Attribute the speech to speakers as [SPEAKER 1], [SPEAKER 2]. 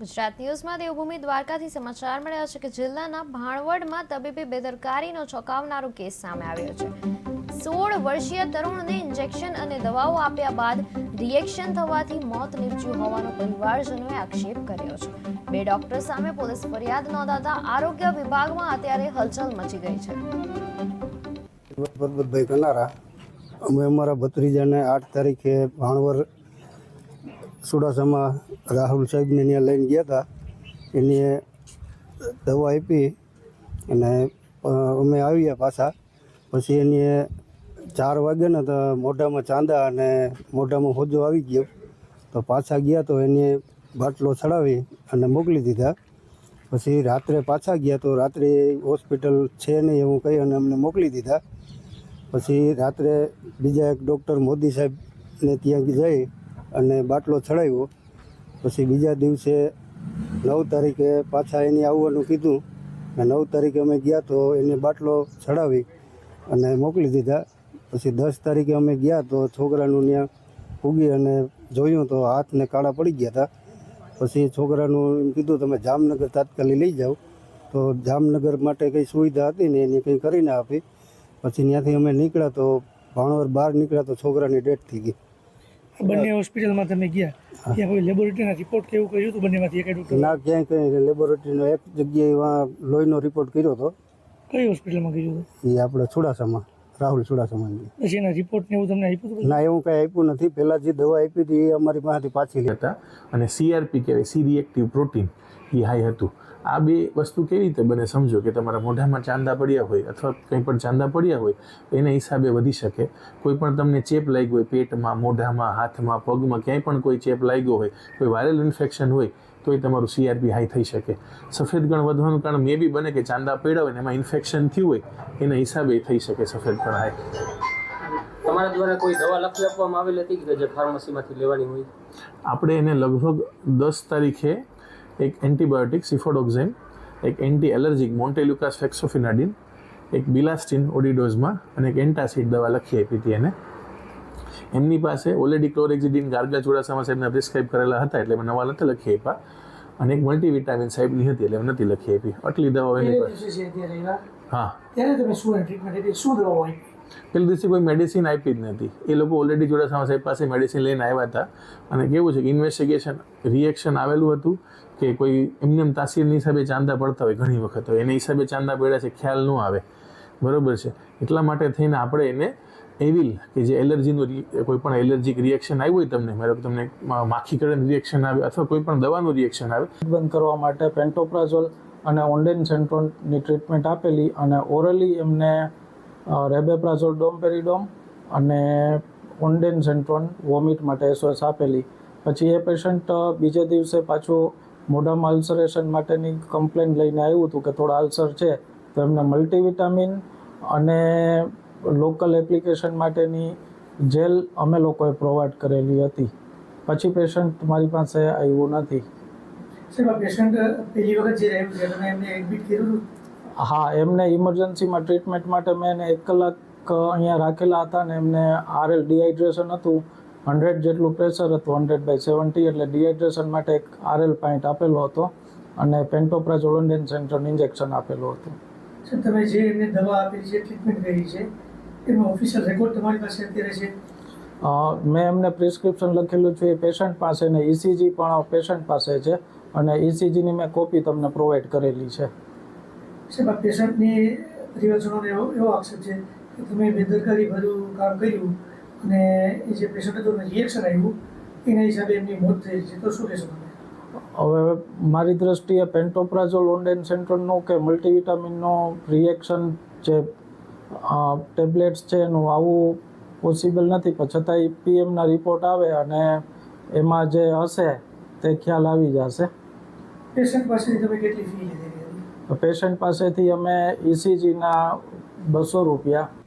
[SPEAKER 1] ગુજરાત ન્યૂઝમાં દેવભૂમિ દ્વારકાથી સમાચાર મળ્યા છે કે જિલ્લાના ભાણવડમાં તબીબી બેદરકારીનો ચોંકાવનારો કેસ સામે આવ્યો છે. સોળ વર્ષીય તરુણને ઇન્જેક્શન અને દવાઓ આપ્યા બાદ રિએક્શન થવાથી મોત નીપજ્યું હોવાનો પરિવારજનોએ આક્ષેપ કર્યો છે. બે ડોક્ટર સામે પોલીસ ફરિયાદ નોંધાતા આરોગ્ય વિભાગમાં અત્યારે હલચલ મચી ગઈ છે.
[SPEAKER 2] અમે અમારા ભત્રીજાને આઠ તારીખે ભાણવર સુડાસામાં રાહુલ સાહેબને ત્યાં લઈને ગયા હતા. એને દવા આપી અને અમે આવ્યા પાછા. પછી એની ચાર વાગે ને તો મોઢામાં ચાંદા અને મોઢામાં હોજો આવી ગયો. તો પાછા ગયા તો એને બાટલો ચડાવી અને મોકલી દીધા. પછી રાત્રે પાછા ગયા તો રાત્રે હોસ્પિટલ છે નહીં એવું કહી અને અમને મોકલી દીધા. પછી રાત્રે બીજા એક ડૉક્ટર મોદી સાહેબને ત્યાં જઈ અને બાટલો ચડાવ્યો. પછી બીજા દિવસે નવ તારીખે પાછા એને આવવાનું કીધું અને નવ તારીખે અમે ગયા તો એને બાટલો ચડાવી અને મોકલી દીધા. પછી દસ તારીખે અમે ગયા તો છોકરાનું ત્યાં ફૂગી અને જોયું તો હાથને કાળા પડી ગયા હતા પછી છોકરાનું એમ કીધું, તમે જામનગર તાત્કાલિક લઈ જાઓ. તો જામનગર માટે કંઈ સુવિધા હતી ને એને કંઈ કરી ના આપી. પછી ત્યાંથી અમે નીકળ્યા તો ભાણવર બહાર નીકળ્યા તો છોકરાની ડેથ થઈ ગઈ.
[SPEAKER 3] બંને હોસ્પિટલમાં તમે ગયા. ત્યાં કોઈ લેબોરેટરીના રિપોર્ટ કે એવું કર્યું હતું? બંનેમાંથી એક ડૉક્ટર
[SPEAKER 2] ના ક્યાંય કંઈ લેબોરેટરીનો એક જગ્યાએ લોહીનો રિપોર્ટ કર્યો હતો.
[SPEAKER 3] કઈ હોસ્પિટલમાં કર્યું હતું?
[SPEAKER 2] એ આપણે ચુડાસામાં રાહુલ ચુડાસામાં
[SPEAKER 3] પછી એના રિપોર્ટ ને એવું તમને આપ્યું હતું
[SPEAKER 2] ના એવું કંઈ આપ્યું નથી. પહેલાં જે દવા આપી હતી એ અમારી પાસેથી પાછી લેતા
[SPEAKER 4] હતા. અને સીઆરપી કહેવાય સી રિએક્ટિવ પ્રોટીન એ હાઈ હતું. આ બે વસ્તુ કેવી રીતે બને સમજો કે તમારા મોઢામાં ચાંદા પડ્યા હોય અથવા કંઈ પણ ચાંદા પડ્યા હોય તો એના હિસાબે વધી શકે. કોઈ પણ તમને ચેપ લાગ્યો હોય પેટમાં મોઢામાં હાથમાં પગમાં ક્યાંય પણ કોઈ ચેપ લાગ્યો હોય કોઈ વાયરલ ઇન્ફેક્શન હોય તો એ તમારું સીઆરપી હાઈ થઈ શકે. સફેદ ગણ વધવાનું કારણ મે બી બને કે ચાંદા પડ્યા હોય ને એમાં ઇન્ફેક્શન થયું હોય એના હિસાબે થઈ શકે સફેદ ગણ હાઈ
[SPEAKER 5] તમારા દ્વારા કોઈ દવા લખી આપવામાં આવેલી હતી કે જે ફાર્મસીમાંથી લેવાની હોય?
[SPEAKER 4] આપણે એને લગભગ દસ તારીખે એક એન્ટીબાયોટિક સિફોડોક્ઝેન એક એન્ટી એલર્જીક મોન્ટેલ્યુકાસ ફેક્સોફિનાડિન એક બિલાસ્ટિન ઓડિડોઝમાં અને એક એન્ટાસિડ દવા લખી આપી હતી એને. એમની પાસે ઓલરેડી ક્લોરેક્ઝિડિન ગાર્ગા ચુડાસામાં સાહેબને પ્રિસ્ક્રાઇબ કરેલા હતા એટલે નવા નથી લખી આપ્યા અને એક મલ્ટીવિટામિન સાહેબની હતી એટલે એમ નથી લખી આપી. આટલી દવાઓ એની પાસે હા.
[SPEAKER 3] ત્યારે તમે શું ટ્રીટમેન્ટ શું દવાઓ આપી?
[SPEAKER 4] પેલા દિવસે કોઈ મેડિસિન આપી જ નથી. એ લોકો ઓલરેડી જોડાસામા સાહેબ પાસે મેડિસિન લઈને આવ્યા હતા. અને કેવું છે કે ઇન્વેસ્ટિગેશન રિએક્શન આવેલું હતું કે કોઈ એમને એમ તાસીરની હિસાબે ચાંદા પડતા હોય ઘણી વખત હોય. એને હિસાબે ચાંદા પડ્યા છે, ખ્યાલ ન આવે. બરોબર છે. એટલા માટે થઈને આપણે એને એવિલ કે જે એલર્જીનું કોઈ પણ એલર્જીક રિએક્શન આવ્યું હોય તમને મારો તમને માખીકરણ રિએક્શન આવે અથવા કોઈ પણ દવાનું રિએક્શન આવે.
[SPEAKER 6] બંધ કરવા માટે પેન્ટોપ્રાઝોલ અને ઓન્ડેન સેન્ટ્રોનની ટ્રીટમેન્ટ આપેલી અને ઓરલી એમને રેબેપ્રાઝોલ ડોમપેરીડોમ અને ઓન્ડેન સેન્ટ્રોન વોમિટ માટે એસઓએસ આપેલી. પછી એ પેશન્ટ બીજે દિવસે પાછું મોઢામાં અલ્સરેશન માટેની કમ્પ્લેન લઈને આવ્યું હતું કે થોડા અલ્સર છે, તો એમને મલ્ટીવિટામિન અને લોકલ એપ્લિકેશન માટેની જેલ અમે લોકોએ પ્રોવાઈડ કરેલી હતી. પછી પેશન્ટ મારી પાસે આવ્યું નથી.
[SPEAKER 3] પેશન્ટ પહેલી વખત જે રહ્યું છે એમને એડમિટ કર્યું
[SPEAKER 6] હા એમને ઇમરજન્સીમાં ટ્રીટમેન્ટ માટે મેં એને એક કલાક અહીંયા રાખેલા હતા ને એમને આરએલ ડિહાઇડ્રેશન હતું. હંડ્રેડ જેટલું પ્રેશર હતું હંડ્રેડ બાય સેવન્ટી એટલે ડિહાઇડ્રેશન માટે એક આરએલ પાઇન્ટ આપેલો હતો અને પેન્ટોપ્રાઝોલોન્ડેન સેન્ટ્રલ ઇન્જેક્શન આપેલું હતું.
[SPEAKER 3] તમે જે એમને દવા આપી છે ટ્રીટમેન્ટ કરી છે એનો ઓફિશિયલ રેકોર્ડ તમારી પાસે અત્યારે છે?
[SPEAKER 6] મેં એમને પ્રિસ્ક્રિપ્શન લખેલું છે એ પેશન્ટ પાસે ને ઇસીજી પણ પેશન્ટ પાસે છે અને ઇસીજીની મેં કોપી તમને પ્રોવાઈડ કરેલી છે.
[SPEAKER 3] સાહેબ પેશન્ટની પરિવારજનોને એવો એવો આક્ષેપ છે કે તમે બેદરકારી ભર્યું કામ કર્યું અને એ જે પેશન્ટ હતું રિએક્શન આવ્યું એના હિસાબે એમની મોત થઈ છે. તો શું કહેશો
[SPEAKER 6] હવે મારી દ્રષ્ટિએ પેન્ટોપ્રાઝોલ ઓન્ડેન સેન્ટ્રલનું કે મલ્ટીવિટામિનનો રિએક્શન જે ટેબ્લેટ્સ છે એનું આવું પોસિબલ નથી. પણ છતાંય પીએમના રિપોર્ટ આવે અને એમાં જે હશે તે ખ્યાલ આવી જશે.
[SPEAKER 3] પેશન્ટ પાસેથી તમે કેટલી ફી હતી
[SPEAKER 6] પેશન્ટ પાસેથી અમે ઇસીજીના બસો રૂપિયા